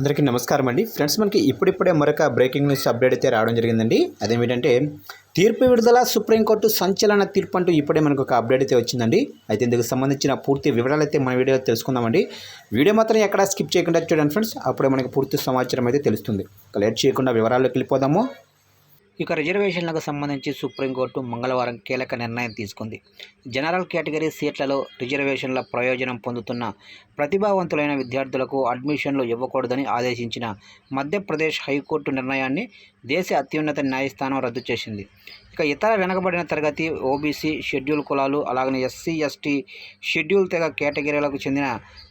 అందరికీ నమస్కారం అండి. ఫ్రెండ్స్ మనకి ఇప్పుడిప్పుడే మరొక బ్రేకింగ్ న్యూస్ అప్డేట్ అయితే రావడం జరిగిందండి. అదేమిటంటే తీర్పు విడుదల సుప్రీంకోర్టు సంచలన తీర్పు అంటూ ఇప్పుడే మనకు ఒక అప్డేట్ అయితే వచ్చిందండి. అయితే ఇందుకు సంబంధించిన పూర్తి వివరాలు అయితే మన వీడియో తెలుసుకుందామండి. వీడియో మాత్రం ఎక్కడా స్కిప్ చేయకుండా చూడండి ఫ్రెండ్స్. అప్పుడే మనకి పూర్తి సమాచారం అయితే తెలుస్తుంది. లేట్ చేయకుండా వివరాల్లోకి వెళ్ళిపోదాము. ఇక రిజర్వేషన్లకు సంబంధించి సుప్రీంకోర్టు మంగళవారం కీలక నిర్ణయం తీసుకుంది. జనరల్ కేటగిరీ సీట్లలో రిజర్వేషన్ల ప్రయోజనం పొందుతున్న ప్రతిభావంతులైన విద్యార్థులకు అడ్మిషన్లు ఇవ్వకూడదని ఆదేశించిన మధ్యప్రదేశ్ హైకోర్టు నిర్ణయాన్ని దేశ అత్యున్నత న్యాయస్థానం రద్దు చేసింది. ఇక ఇతర వెనకబడిన తరగతి ఓబీసీ షెడ్యూల్ కులాలు అలాగనే ఎస్సీ ఎస్టీ షెడ్యూల్ తెగ కేటగిరీలకు చెందిన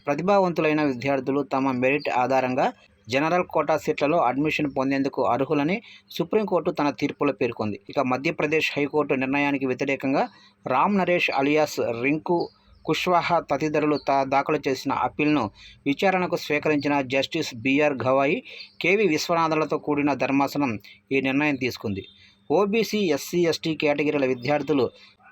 ప్రతిభావంతులైన విద్యార్థులు తమ మెరిట్ ఆధారంగా జనరల్ కోటా సీట్లలో అడ్మిషన్ పొందేందుకు అర్హులని సుప్రీంకోర్టు తన తీర్పులో పేర్కొంది. ఇక మధ్యప్రదేశ్ హైకోర్టు నిర్ణయానికి వ్యతిరేకంగా రామ్ నరేష్ అలియాస్ రింకు కుష్వాహా తదితరులు తా దాఖలు చేసిన అప్పీల్ను విచారణకు స్వీకరించిన Justice B R Gavai K V విశ్వనాథలతో కూడిన ధర్మాసనం ఈ నిర్ణయం తీసుకుంది. ఓబీసీ ఎస్సీ ఎస్టీ కేటగిరీల విద్యార్థులు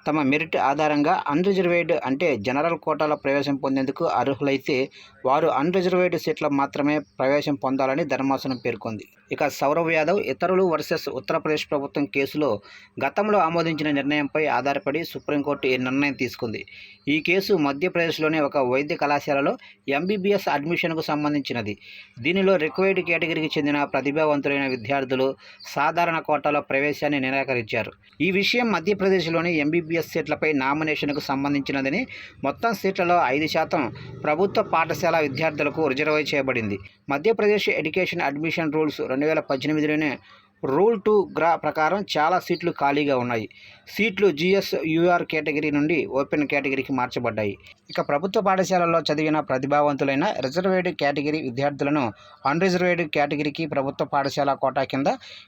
తమ మెరిట్ ఆధారంగా అన్రిజర్వేడ్ అంటే జనరల్ కోటాలో ప్రవేశం పొందేందుకు అర్హులైతే వారు అన్రిజర్వేడ్ సీట్ల మాత్రమే ప్రవేశం పొందాలని ధర్మాసనం పేర్కొంది. ఇక సౌరవ్ యాదవ్ ఇతరులు వర్సెస్ ఉత్తరప్రదేశ్ ప్రభుత్వం కేసులో గతంలో ఆమోదించిన నిర్ణయంపై ఆధారపడి సుప్రీంకోర్టు ఈ నిర్ణయం తీసుకుంది. ఈ కేసు మధ్యప్రదేశ్లోని ఒక వైద్య కళాశాలలో ఎంబీబీఎస్ అడ్మిషన్కు సంబంధించినది. దీనిలో రిక్వైర్డ్ కేటగిరీకి చెందిన ప్రతిభావంతులైన విద్యార్థులు సాధారణ కోటాలో ప్రవేశాన్ని నిరాకరించారు. ఈ విషయం మధ్యప్రదేశ్లోని ఎంబీబీఎస్ సీట్లపై నామినేషన్కు సంబంధించినదని మొత్తం సీట్లలో ఐదు శాతం ప్రభుత్వ పాఠశాల విద్యార్థులకు రిజర్వ్ చేయబడింది. మధ్యప్రదేశ్ ఎడ్యుకేషన్ అడ్మిషన్ రూల్స్ రెండు వేల పద్దెనిమిదిలోనే రూల్ టూ గ్రా ప్రకారం చాలా సీట్లు ఖాళీగా ఉన్నాయి. సీట్లు జిఎస్ యూఆర్ కేటగిరీ నుండి ఓపెన్ కేటగిరీకి మార్చబడ్డాయి. ఇక ప్రభుత్వ పాఠశాలల్లో చదివిన ప్రతిభావంతులైన రిజర్వేడ్ కేటగిరీ విద్యార్థులను అన్రిజర్వేడ్ కేటగిరీకి ప్రభుత్వ పాఠశాల కోటా కింద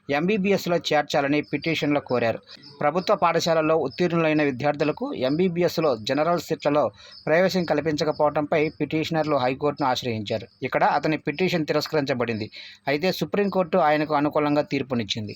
ఎంబీబీఎస్లో చేర్చాలని పిటిషన్లో కోరారు. ప్రభుత్వ పాఠశాలలో ఉత్తీర్ణులైన విద్యార్థులకు ఎంబీబీఎస్లో జనరల్ సీట్లలో ప్రవేశం కల్పించకపోవడంపై పిటిషనర్లు హైకోర్టును ఆశ్రయించారు. ఇక్కడ అతని పిటిషన్ తిరస్కరించబడింది. అయితే సుప్రీంకోర్టు ఆయనకు అనుకూలంగా తీర్పునిచ్చింది